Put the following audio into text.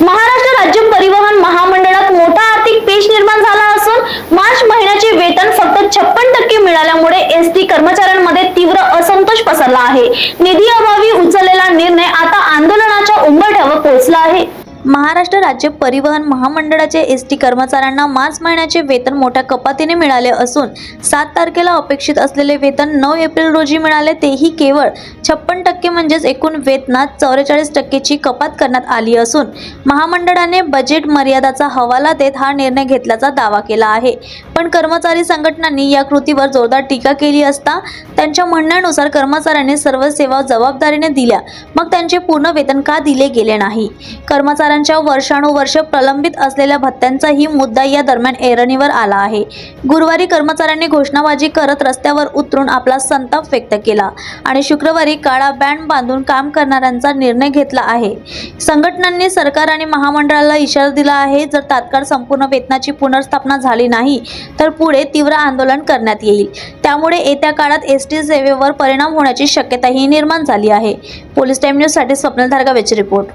महाराष्ट्र राज्य परिवहन महामंडळात मोठा आर्थिक पेश निर्माण झाला असून मार्च महिन्याचे वेतन फक्त छप्पन टक्के मिळाल्यामुळे एस टी कर्मचाऱ्यांमध्ये तीव्र असंतोष पसरला आहे. निधी अभावी उचललेला निर्णय आता आंदोलनाच्या उंबरठ्यावर पोहोचला आहे. महाराष्ट्र राज्य परिवहन महामंडळाचे एस टी कर्मचाऱ्यांना मार्च महिन्याचे वेतन मोठ्या कपातीने मिळाले असून सात तारखेला अपेक्षित असलेले वेतन नऊ एप्रिल रोजी मिळाले तेही केवळ छप्पन टक्के म्हणजेच एकूण वेतनात चौवेचाळीस टक्केची कपात करण्यात आली असून महामंडळाने बजेट मर्यादाचा हवाला देत हा निर्णय घेतल्याचा दावा केला आहे. पण कर्मचारी संघटनांनी या कृतीवर जोरदार टीका केली असता त्यांच्या म्हणण्यानुसार कर्मचाऱ्यांनी सर्व सेवा जबाबदारीने दिल्या. मग त्यांचे पूर्ण वेतन का दिले गेले नाही? कर्मचाऱ्यांच्या वर्षानुवर्ष प्रलंबित असलेल्या भत्त्यांचाही मुद्दा या दरम्यान ऐरणीवर आला आहे. गुरुवारी कर्मचाऱ्यांनी घोषणाबाजी करत रस्त्यावर उतरून आपला संताप व्यक्त केला आणि शुक्रवारी काळा बँड बांधून काम करणाऱ्यांचा निर्णय घेतला आहे. संघटनांनी सरकार आणि महामंडळाला इशारा दिला आहे जर तात्काळ संपूर्ण वेतनाची पुनर्स्थापना झाली नाही तर पुढे तीव्र आंदोलन करण्यात येईल. त्यामुळे येत्या काळात एस टी सेवेवर परिणाम होण्याची शक्यताही निर्माण झाली आहे. पोलीस टाइम न्यूजसाठी स्वप्नील धारगावेची रिपोर्ट.